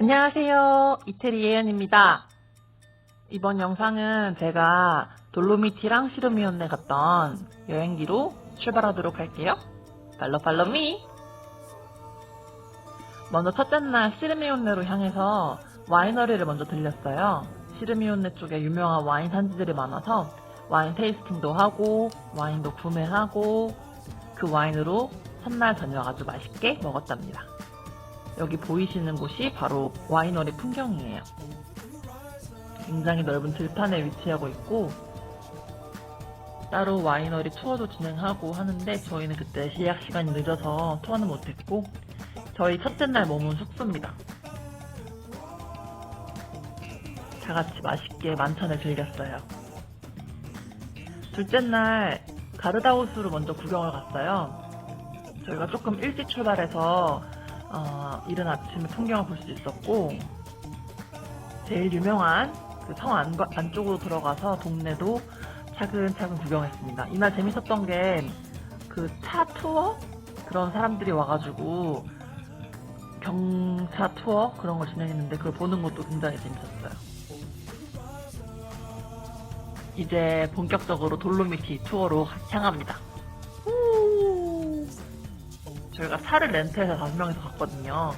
안녕하세요. 이태리 예연입니다. 이번 영상은 제가 돌로미티랑 시르미온네 갔던 여행기로 출발하도록 할게요. 팔로 팔로 미! 먼저 첫째 날 시르미온네로 향해서 와이너리를 먼저 들렸어요. 시르미온네 쪽에 유명한 와인 산지들이 많아서 와인 테이스팅도 하고 와인도 구매하고 그 와인으로 첫날 저녁 아주 맛있게 먹었답니다. 여기 보이시는 곳이 바로 와이너리 풍경이에요. 굉장히 넓은 들판에 위치하고 있고 따로 와이너리 투어도 진행하고 하는데 저희는 그때 예약 시간이 늦어서 투어는 못했고 저희 첫째 날 머문 숙소입니다. 다 같이 맛있게 만찬을 즐겼어요. 둘째 날 가르다우스로 먼저 구경을 갔어요. 저희가 조금 일찍 출발해서 어, 이른 아침에 풍경을 볼 수 있었고 제일 유명한 그성 안쪽으로 들어가서 동네도 차근차근 구경했습니다. 이날 재밌었던 게 그 차 투어 그런 사람들이 와가지고 경차 투어 그런 걸 진행했는데 그걸 보는 것도 굉장히 재밌었어요. 이제 본격적으로 돌로미티 투어로 향합니다. 우! 저희가 차를 렌트해서 다섯 명이서 갔거든요.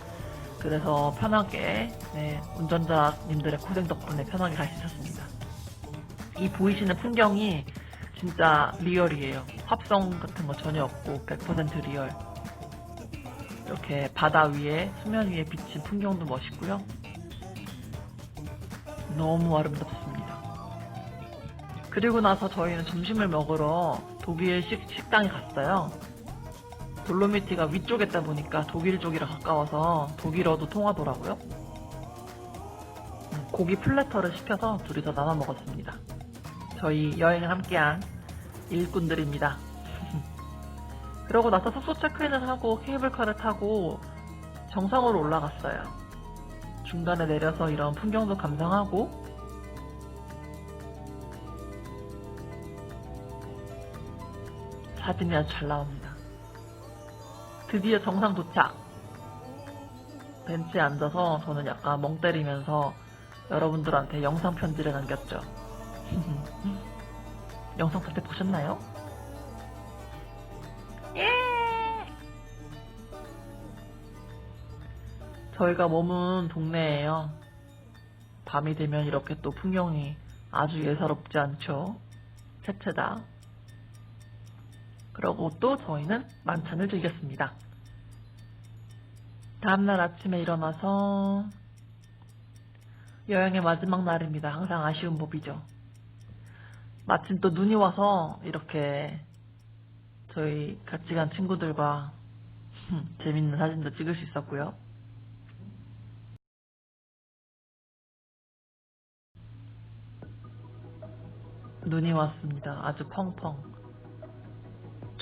그래서 편하게 네, 운전자님들의 고생 덕분에 편하게 갈 수 있었습니다. 이 보이시는 풍경이 진짜 리얼이에요. 합성 같은 거 전혀 없고 100% 리얼. 이렇게 바다 위에 수면 위에 비친 풍경도 멋있고요. 너무 아름답습니다. 그리고 나서 저희는 점심을 먹으러 독일식 식당에 갔어요. 돌로미티가 위쪽에 있다 보니까 독일 쪽이라 가까워서 독일어도 통하더라고요. 음, 고기 플래터를 시켜서 둘이서 나눠 먹었습니다. 저희 여행을 함께한 일꾼들입니다. 그러고 나서 숙소 체크인을 하고 케이블카를 타고 정상으로 올라갔어요. 중간에 내려서 이런 풍경도 감상하고 사진이 아주 잘 나옵니다. 드디어 정상 도착. 벤치에 앉아서 저는 약간 멍 때리면서 여러분들한테 영상 편지를 남겼죠. 영상 다들 보셨나요? 예! 저희가 머문 동네예요. 밤이 되면 이렇게 또 풍경이 아주 예사롭지 않죠. 채채다. 그러고 또 저희는 만찬을 즐겼습니다. 다음날 아침에 일어나서 여행의 마지막 날입니다. 항상 아쉬운 법이죠. 마침 또 눈이 와서 이렇게 저희 같이 간 친구들과 재밌는 사진도 찍을 수 있었고요. 눈이 왔습니다. 아주 펑펑.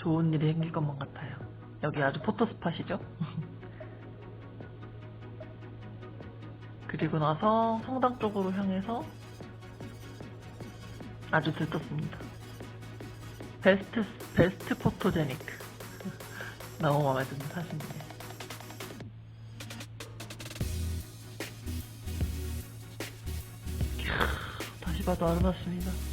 좋은 일이 생길 것만 같아요. 여기 아주 포토스팟이죠? 그리고 나서 성당 쪽으로 향해서 아주 들떴습니다. 베스트, 베스트 포토제닉. 너무 마음에 드는 사진이에요. 다시 봐도 아름답습니다.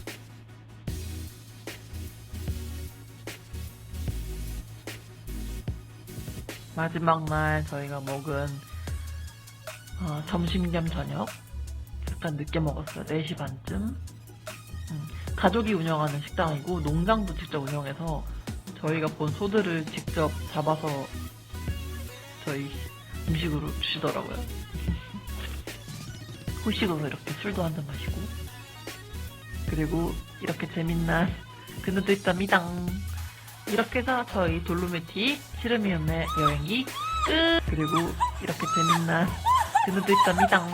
마지막 날 저희가 먹은 어, 점심 겸 저녁 약간 늦게 먹었어요. 4시 반쯤. 음, 가족이 운영하는 식당이고 농장도 직접 운영해서 저희가 본 소들을 직접 잡아서 저희 음식으로 주시더라고요. 후식으로 이렇게 술도 한잔 마시고 그리고 이렇게 재밌는 그늘도 있답니다. 이렇게 해서 저희 돌로메티 시르미움의 여행이 끝! 그리고 이렇게 재밌는 그늘도 있답니다.